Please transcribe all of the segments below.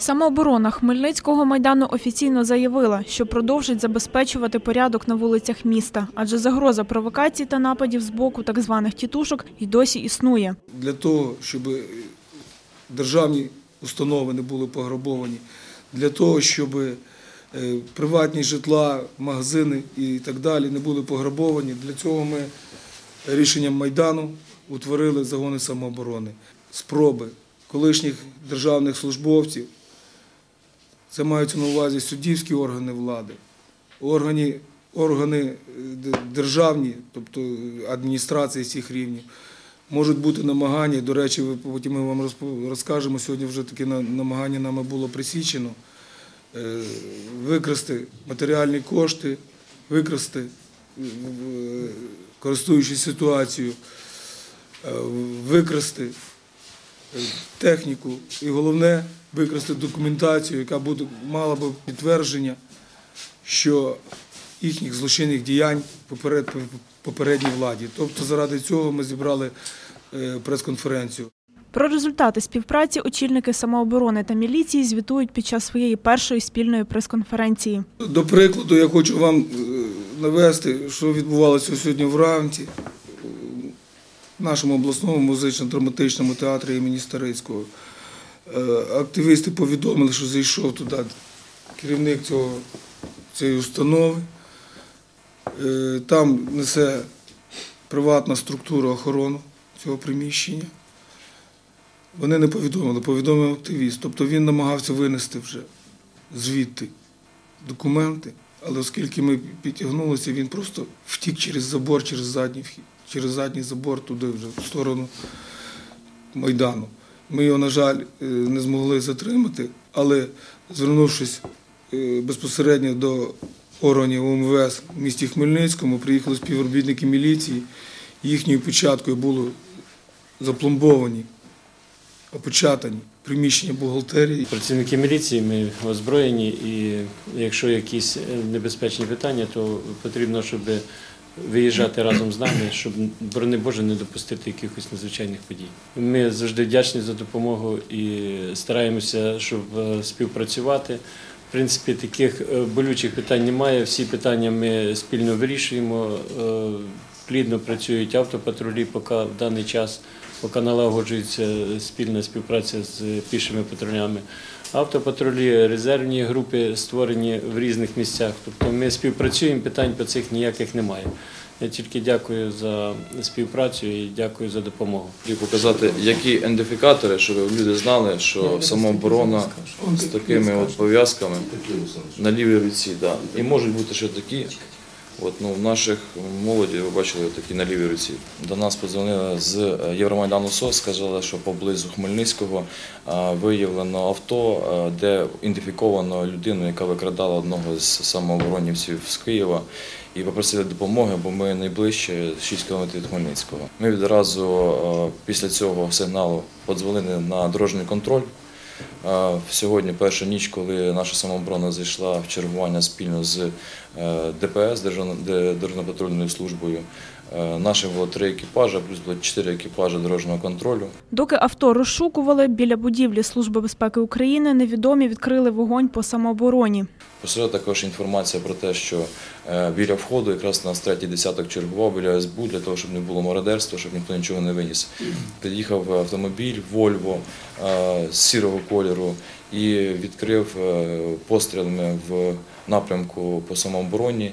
Самооборона Хмельницького майдану офіційно заявила, що продовжить забезпечувати порядок на вулицях міста, адже загроза провокацій та нападів з боку так званих тітушок й досі існує. для того, щоб державні установи не були пограбовані, для того, щоб е, приватні житла, магазини і так далі не були пограбовані. Для цього ми рішенням Майдану утворили загони самооборони. Спроби колишніх державних службовців, це маються на увазі суддівські органи влади, органи, органи е, державні, тобто адміністрації всіх рівнів, можуть бути намагання. До речі, потім ми вам розкажемо. Сьогодні вже таке намагання нами було присічено. е, Викрасти матеріальні кошти, викрасти, е, користуючись ситуацією, е, викрасти е, техніку і головне викрасти документацію, яка буде мала би підтвердження, що їхніх злочинних діянь поперед, попередній владі. Тобто заради цього ми зібрали е, прес-конференцію. Про результати співпраці очільники самооборони та міліції звітують під час своєї першої спільної прес-конференції. До прикладу, я хочу вам е, навести, що відбувалося сьогодні вранці нашому обласному музично-драматичному театрі імені Старицького. Е, Активісти повідомили, що зайшов туди керівник цього, цієї установи. Е, Там несе приватна структура охорону цього приміщення. Вони не повідомили, повідомив активіст. Тобто він намагався винести вже звідти документи, але оскільки ми підтягнулися, він просто втік через забор, через задній вхід, через задній забор туди вже в сторону Майдану. Ми його, на жаль, е, не змогли затримати, але звернувшись е, безпосередньо до органів УМВС в місті Хмельницькому, приїхали співробітники міліції, їхньою початкою було запломбовані, опечатані приміщення бухгалтерії. Працівники міліції ми озброєні, і якщо якісь е, небезпечні питання, то потрібно, щоб виїжджати разом з нами, щоб, борони Боже, не допустити якихось надзвичайних подій. Ми завжди вдячні за допомогу і стараємося, щоб е, співпрацювати. В принципі, таких е, болючих питань немає. Всі питання ми спільно вирішуємо. Е, Плідно працюють автопатрулі, поки в даний час, поки налагоджується спільна співпраця з пішими патрулями. Автопатрулі, резервні групи створені в різних місцях. Тобто ми співпрацюємо, питань по цих ніяких немає. Я тільки дякую за співпрацю і дякую за допомогу. Хотів показати, які ідентифікатори, щоб люди знали, що самооборона з такими от пов'язками на лівій руці. Да. І можуть бути ще такі. От, ну, в наших молоді ви бачили такі на лівій руці. До нас подзвонили з е, Євромайдану СОС, сказали, що поблизу Хмельницького е, виявлено авто, е, де ідентифіковано людину, яка викрадала одного з самооборонівців з Києва. І попросили допомоги, бо ми найближче 6 кілометрів від Хмельницького. Ми відразу після цього сигналу подзвонили на дорожній контроль. Сьогодні перша ніч, коли наша самооборона зайшла в чергування спільно з е, ДПС, Державно- Де- Дорожньо-патрульною службою. Е, Наших було три екіпажа, плюс було чотири екіпажі дорожнього контролю. Доки авто розшукували, біля будівлі Служби безпеки України невідомі відкрили вогонь по самообороні. Посеред також інформація про те, що е, біля входу якраз нас третій десяток чергував біля СБУ для того, щоб не було мародерства, щоб ніхто нічого не виніс. Під'їхав автомобіль Вольво е, з сірого кольору і відкрив пострілами в напрямку по самообороні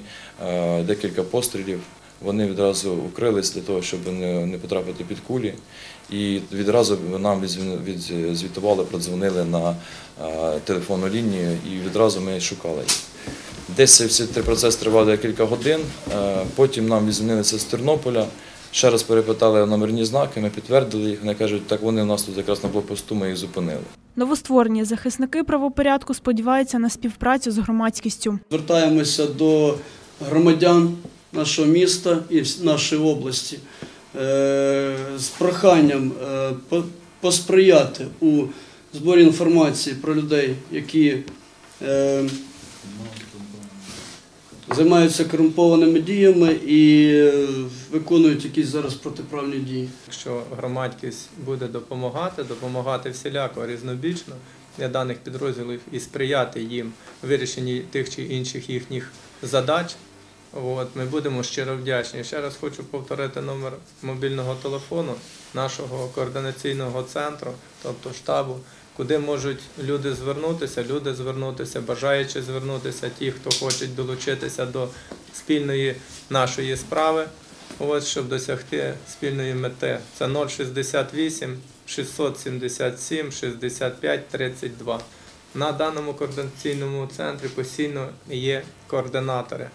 декілька пострілів. Вони відразу укрились для того, щоб не, потрапити під кулі. І відразу нам відзвітували, продзвонили на телефонну лінію, і відразу ми шукали їх. Десь цей процес тривав декілька годин. Потім нам відзвонилися з Тернополя. Ще раз перепитали номерні знаки, ми підтвердили їх. Вони кажуть, так вони у нас тут якраз на блокпосту, ми їх зупинили. Новостворені захисники правопорядку сподіваються на співпрацю з громадськістю. Звертаємося до громадян нашого міста і нашої області е, з проханням е, по- посприяти у зборі інформації про людей, які е, займаються корумпованими діями і виконують якісь зараз протиправні дії. Якщо громадськість буде допомагати, допомагати всіляко різнобічно, для даних підрозділів і сприяти їм вирішенні тих чи інших їхніх задач. От, ми будемо щиро вдячні. Ще раз хочу повторити номер мобільного телефону нашого координаційного центру, тобто штабу, куди можуть люди звернутися, люди звернутися, бажаючи звернутися, ті, хто хочуть долучитися до спільної нашої справи, от, щоб досягти спільної мети. Це 068 677 65 32. На даному координаційному центрі постійно є координатори.